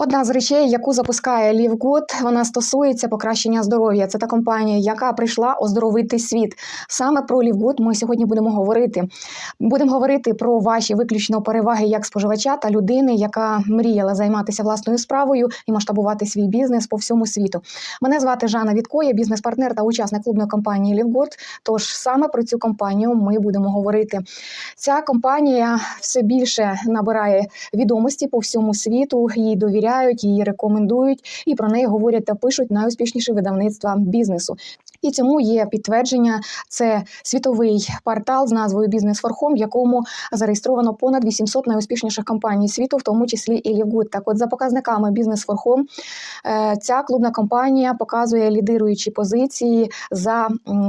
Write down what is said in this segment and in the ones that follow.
Одна з речей, яку запускає Лівгуд, вона стосується покращення здоров'я. Це та компанія, яка прийшла оздоровити світ. Саме про Лівгуд ми сьогодні будемо говорити. Будемо говорити про ваші виключно переваги як споживача та людини, яка мріяла займатися власною справою і масштабувати свій бізнес по всьому світу. Мене звати Жанна Вітко, я бізнес-партнер та учасник клубної компанії Лівгуд. Тож саме про цю компанію ми будемо говорити. Ця компанія все більше набирає відомості по всьому світу. Їй довіряють, її рекомендують, і про неї говорять та пишуть найуспішніші видавництва бізнесу. І цьому є підтвердження. Це світовий портал з назвою Бізнес Форхом, в якому зареєстровано понад 800 найуспішніших компаній світу, в тому числі і Лівгуд. Так, от за показниками Бізнес Форхом, ця клубна компанія показує лідируючі позиції за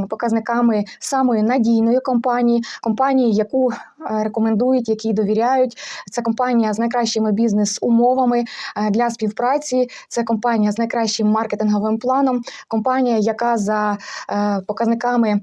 показниками самої надійної компанії, компанії, яку е, рекомендують, якій довіряють. Це компанія з найкращими бізнес-умовами е, для співпраці. Це компанія з найкращим маркетинговим планом. Компанія, яка за е, показниками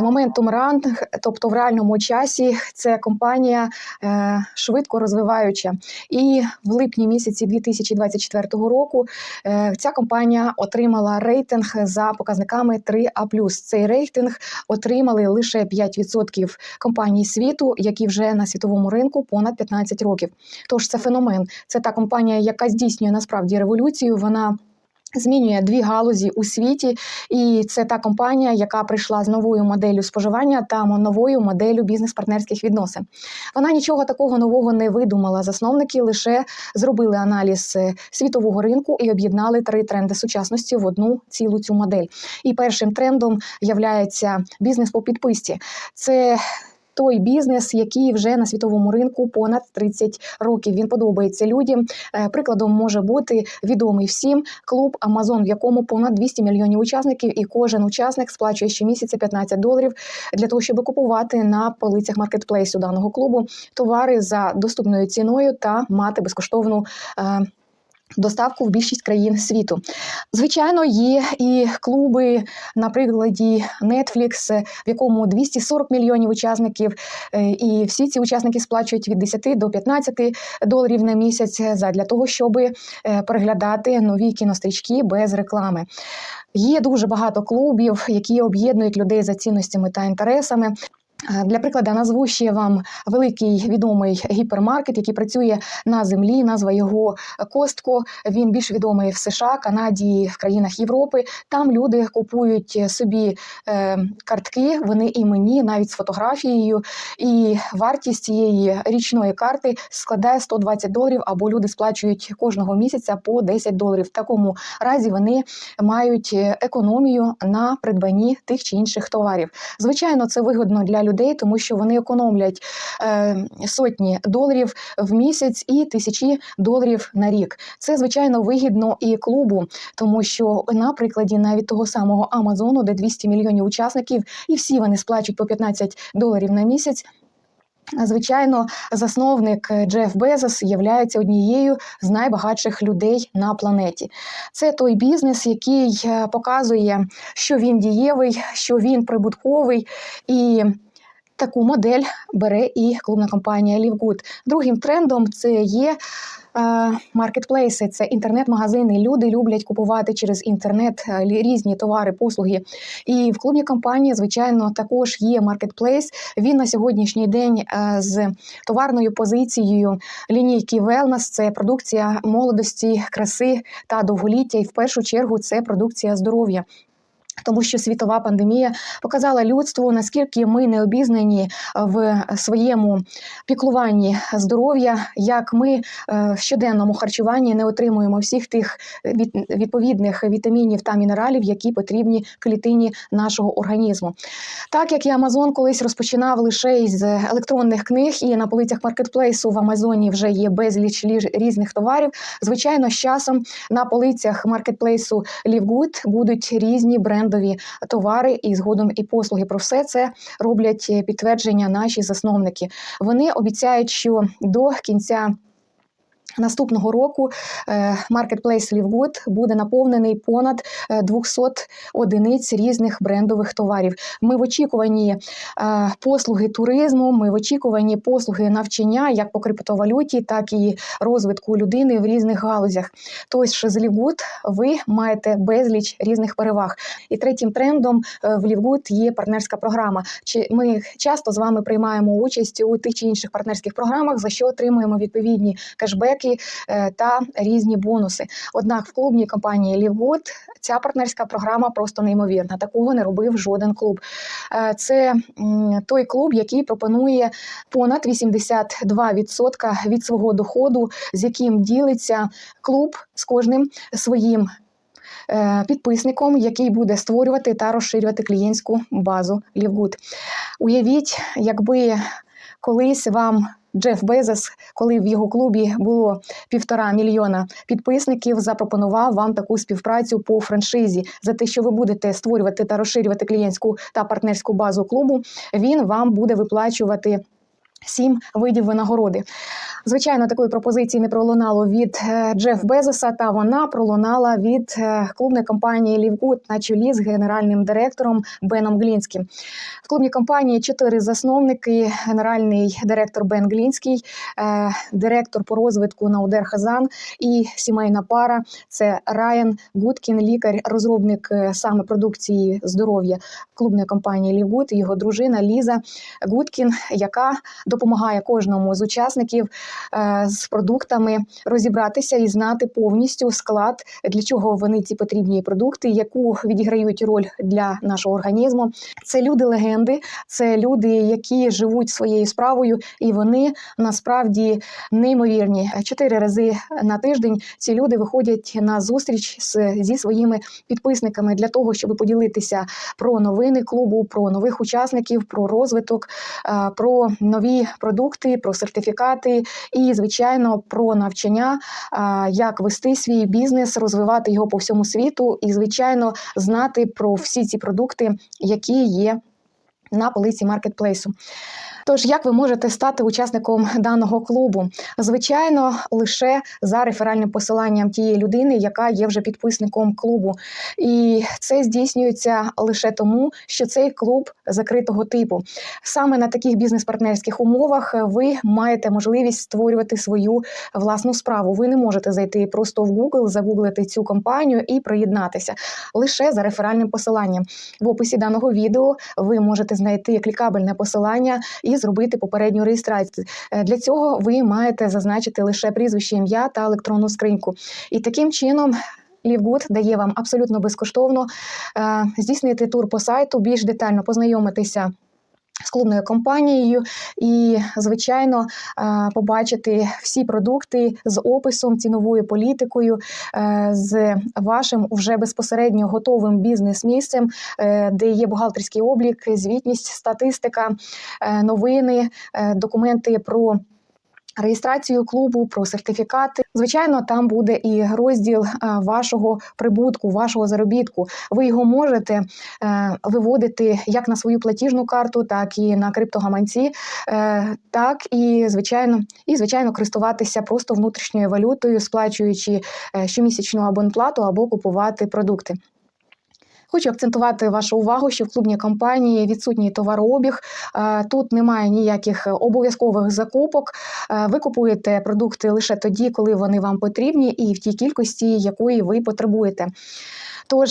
моментум ранг, тобто в реальному часі, це компанія е, швидко розвиваюча. І в липні місяці 2024 року е, ця компанія отримала рейтинг за показниками 3А+. Цей рейтинг отримали лише 5% компаній світу, які вже на світовому ринку понад 15 років. Тож це феномен. Це та компанія, яка здійснює насправді революцію. Вона Змінює дві галузі у світі, і це та компанія, яка прийшла з новою моделлю споживання та новою моделлю бізнес-партнерських відносин. Вона нічого такого нового не видумала. Засновники лише зробили аналіз е, світового ринку і об'єднали три тренди сучасності в одну цілу цю модель. І першим трендом являється бізнес по підписці. Це той бізнес, який вже на світовому ринку понад 30 років. Він подобається людям. Е, Прикладом може бути відомий всім клуб Amazon, в якому понад 200 мільйонів учасників, і кожен учасник сплачує щомісяця 15 доларів для того, щоб купувати на полицях маркетплейсу даного клубу товари за доступною ціною та мати безкоштовну. Е, Доставку в більшість країн світу. Звичайно, є і клуби, на прикладі Netflix, е, в якому 240 мільйонів учасників, е, і всі ці учасники сплачують від 10 до 15 доларів на місяць для того, щоб переглядати нові кінострічки без реклами. Є дуже багато клубів, які об'єднують людей за цінностями та інтересами. Е, Для прикладу назву ще вам великий відомий гіпермаркет, який працює на землі. Назва його Костко. Він більш відомий в США, Канаді, в країнах Європи. Там люди купують собі е, картки, вони іменні, навіть з фотографією. І вартість цієї річної карти складає 120 доларів, або люди сплачують кожного місяця по 10 доларів. В такому разі вони мають економію на придбанні тих чи інших товарів. Звичайно, це вигодно для людей, тому що вони економлять е, сотні доларів в місяць і тисячі доларів на рік. Це звичайно вигідно і клубу, тому що на прикладі навіть того самого Амазону, де 200 мільйонів учасників, і всі вони сплачують по 15 доларів на місяць. Звичайно, засновник Джеф Безос є однією з найбагатших людей на планеті. Це той бізнес, який е, показує, що він дієвий, що він прибутковий і. Таку модель бере і клубна компанія Лівгуд. Другим трендом це є е, маркетплейси, це інтернет-магазини. Люди люблять купувати через інтернет е, різні товари, послуги. І в клубній компанії, звичайно, також є маркетплейс. Він на сьогоднішній день е, з товарною позицією лінійки Wellness – це продукція молодості, краси та довголіття. І в першу чергу це продукція здоров'я. Тому що світова пандемія показала людству, наскільки ми не обізнані в своєму піклуванні здоров'я, як ми е, в щоденному харчуванні не отримуємо всіх тих від- відповідних вітамінів та мінералів, які потрібні клітині нашого організму. Так як і Амазон колись розпочинав лише із електронних книг, і на полицях маркетплейсу в Амазоні вже є безліч різних товарів. Звичайно, з часом на полицях маркетплейсу Лівгуд будуть різні брендові товари і згодом і послуги. Про все це роблять е, підтвердження наші засновники. Вони обіцяють, що до кінця Наступного року е, Marketplace Livegood буде наповнений понад е, 200 одиниць різних брендових товарів. Ми в очікуванні е, послуги туризму, ми в очікуванні послуги навчання як по криптовалюті, так і розвитку людини в різних галузях. Тож з Livegood ви маєте безліч різних переваг. І третім трендом е, в Livegood є партнерська програма. Чи ми часто з вами приймаємо участь у тих чи інших партнерських програмах, за що отримуємо відповідні кешбеки е, та різні бонуси. Однак в клубній компанії Livegood ця партнерська програма просто неймовірна. Такого не робив жоден клуб. Е, Це той клуб, який пропонує понад 82% від свого доходу, з яким ділиться клуб з кожним своїм. е, Підписником, який буде створювати та розширювати клієнтську базу Livegood. Уявіть, якби колись вам Джеф Безос, коли в його клубі було півтора мільйона підписників, запропонував вам таку співпрацю по франшизі за те, що ви будете створювати та розширювати клієнтську та партнерську базу клубу. Він вам буде виплачувати. Сім видів винагороди. Звичайно, такої пропозиції не пролунало від е, Джеф Безоса, та вона пролунала від е, клубної компанії Лівгуд на чолі з генеральним директором Беном Глінським. В клубній компанії чотири засновники: генеральний директор Бен Глінський, е, директор по розвитку Наудер Хазан і сімейна пара. Це Райан Гудкін, лікар, розробник саме продукції здоров'я клубної компанії Лівгуд, його дружина Ліза Гудкін, яка допомагає кожному з учасників з продуктами розібратися і знати повністю склад, для чого вони ці потрібні продукти, яку відіграють роль для нашого організму. Це люди легенди, це люди, які живуть своєю справою, і вони насправді неймовірні. Чотири рази на тиждень ці люди виходять на зустріч зі своїми підписниками для того, щоб поділитися про новини клубу, про нових учасників, про розвиток, е, про нові продукти, про сертифікати і, звичайно, про навчання, як вести свій бізнес, розвивати його по всьому світу, і, звичайно, знати про всі ці продукти, які є на полиці маркетплейсу. Тож, як ви можете стати учасником даного клубу? Звичайно, лише за реферальним посиланням тієї людини, яка є вже підписником клубу. І це здійснюється лише тому, що цей клуб закритого типу. Саме на таких бізнес-партнерських умовах ви маєте можливість створювати свою власну справу. Ви не можете зайти просто в Google, загуглити цю компанію і приєднатися лише за реферальним посиланням. В описі даного відео ви можете знайти клікабельне посилання і зробити попередню реєстрацію. Е, Для цього ви маєте зазначити лише прізвище, ім'я та електронну скриньку. І таким чином. Лівгуд дає вам абсолютно безкоштовно е, здійснити тур по сайту, більш детально познайомитися з клубною компанією і, звичайно, е, побачити всі продукти з описом, ціновою політикою, е, з вашим вже безпосередньо готовим бізнес-місцем, е, де є бухгалтерський облік, звітність, статистика, новини, документи про. Реєстрацію клубу про сертифікати. Звичайно, там буде і розділ вашого прибутку, вашого заробітку. Ви його можете е, виводити як на свою платіжну карту, так і на криптогаманці, е, так і звичайно, і звичайно користуватися просто внутрішньою валютою, сплачуючи е, щомісячну абонплату або купувати продукти. Хочу акцентувати вашу увагу, що в клубній компанії відсутній товарообіг. Тут немає ніяких обов'язкових закупок. Ви купуєте продукти лише тоді, коли вони вам потрібні, і в тій кількості, якої ви потребуєте. Тож,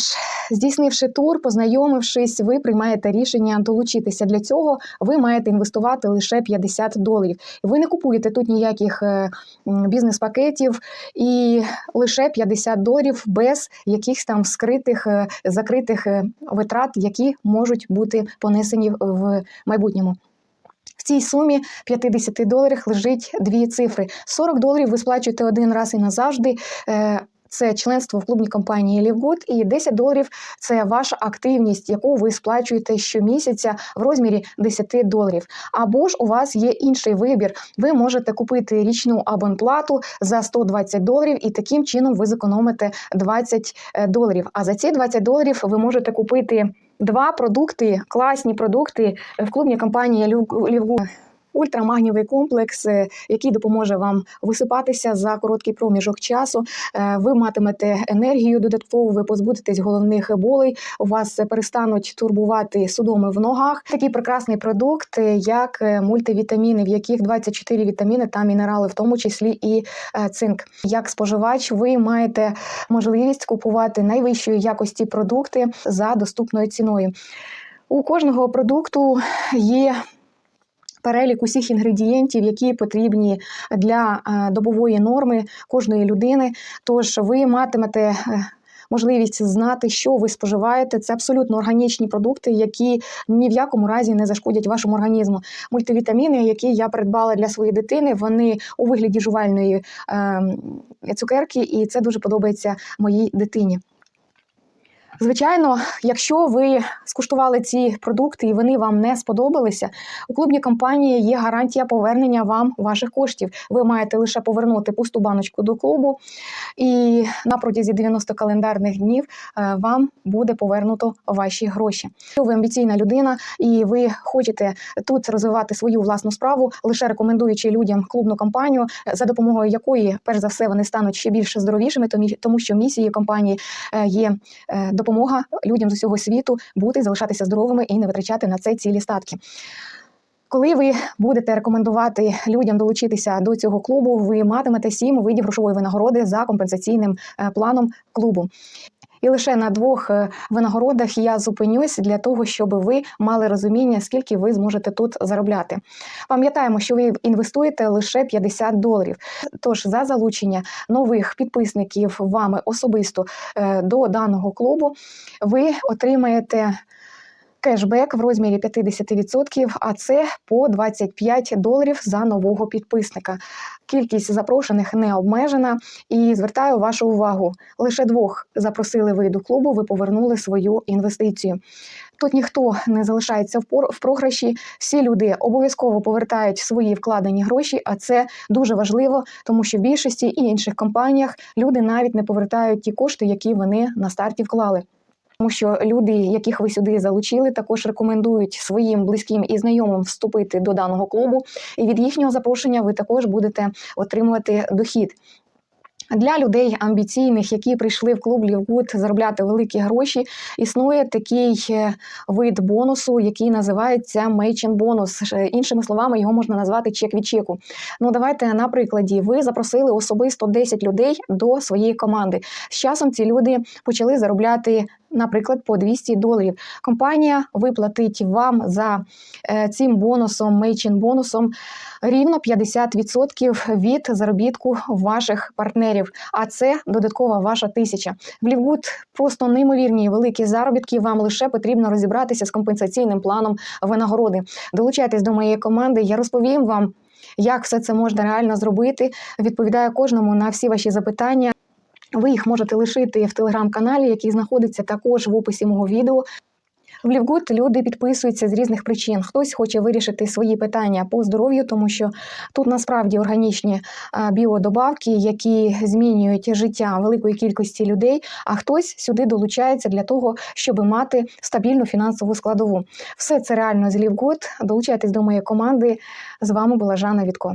здійснивши тур, познайомившись, ви приймаєте рішення долучитися. Для цього ви маєте інвестувати лише 50 доларів. Ви не купуєте тут ніяких е, бізнес-пакетів і лише 50 доларів без якихось там скритих е, закритих е, витрат, які можуть бути понесені в майбутньому. В цій сумі 50 доларів лежить дві цифри. 40 доларів ви сплачуєте один раз і назавжди. Е, Це членство в клубній компанії Livegood, і 10 доларів це ваша активність, яку ви сплачуєте щомісяця в розмірі 10 доларів. Або ж у вас є інший вибір. Ви можете купити річну абонплату за 120 доларів, і таким чином ви зекономите 20 доларів. А за ці 20 доларів ви можете купити два продукти, класні продукти в клубній компанії Livegood. Ультрамагнівий комплекс, е, який допоможе вам висипатися за короткий проміжок часу. Е, Ви матимете енергію додатково, ви позбудетесь головних болей. У вас перестануть турбувати судоми в ногах. Такий прекрасний продукт, е, як мультивітаміни, в яких 24 вітаміни та мінерали, в тому числі і цинк. Як споживач, ви маєте можливість купувати найвищої якості продукти за доступною ціною. У кожного продукту є перелік усіх інгредієнтів, які потрібні для е, добової норми кожної людини. Тож ви матимете. е, Можливість знати, що ви споживаєте, це абсолютно органічні продукти, які ні в якому разі не зашкодять вашому організму. Мультивітаміни, які я придбала для своєї дитини, вони у вигляді жувальної е, цукерки, і це дуже подобається моїй дитині. Звичайно, якщо ви скуштували ці продукти і вони вам не сподобалися, у клубній компанії є гарантія повернення вам ваших коштів. Ви маєте лише повернути пусту баночку до клубу, і на протязі 90 календарних днів е, вам буде повернуто ваші гроші. Якщо ви амбіційна людина і ви хочете тут розвивати свою власну справу, лише рекомендуючи людям клубну компанію, за допомогою якої, перш за все, вони стануть ще більше здоровішими, тому- що місією компанії е, є е, допомога людям з усього світу бути, залишатися здоровими і не витрачати на це цілі статки. Коли ви будете рекомендувати людям долучитися до цього клубу, ви матимете сім видів грошової винагороди за компенсаційним е, планом клубу. І лише на двох е, винагородах я зупинюсь для того, щоб ви мали розуміння, скільки ви зможете тут заробляти. Пам'ятаємо, що ви інвестуєте лише 50 доларів. Тож за залучення нових підписників вами особисто е, до даного клубу ви отримаєте. Кешбек в розмірі 50%, а це по 25 доларів за нового підписника. Кількість запрошених не обмежена, і звертаю вашу увагу: лише двох запросили ви до клубу, ви повернули свою інвестицію. Тут ніхто не залишається в програші. Всі люди обов'язково повертають свої вкладені гроші, а це дуже важливо, тому що в більшості і інших компаніях люди навіть не повертають ті кошти, які вони на старті вклали. Тому що люди, яких ви сюди залучили, також рекомендують своїм близьким і знайомим вступити до даного клубу, і від їхнього запрошення ви також будете отримувати дохід. Для людей амбіційних, які прийшли в клуб Лівгуд заробляти великі гроші, існує такий е, вид бонусу, який називається мейчин бонус. Іншими словами, його можна назвати чек від чеку. Ну давайте на прикладі. Ви запросили особисто 10 людей до своєї команди. З часом ці люди почали заробляти. Наприклад, по 200 доларів. Компанія виплатить вам за е, цим бонусом, мейчин бонусом, рівно 50% від заробітку ваших партнерів. А це додаткова ваша тисяча. В Лівгуд просто неймовірні великі заробітки. Вам лише потрібно розібратися з компенсаційним планом винагороди. Долучайтесь до моєї команди. Я розповім вам. Як все це можна реально зробити? Відповідаю кожному на всі ваші запитання. Ви їх можете лишити в телеграм-каналі, який знаходиться також в описі мого відео. В Лівгуд люди підписуються з різних причин. Хтось хоче вирішити свої питання по здоров'ю, тому що тут насправді органічні біодобавки, які змінюють життя великої кількості людей. А хтось сюди долучається для того, щоб мати стабільну фінансову складову. Все це реально з Лівгуд. Долучайтесь до моєї команди. З вами була Жанна Вітко.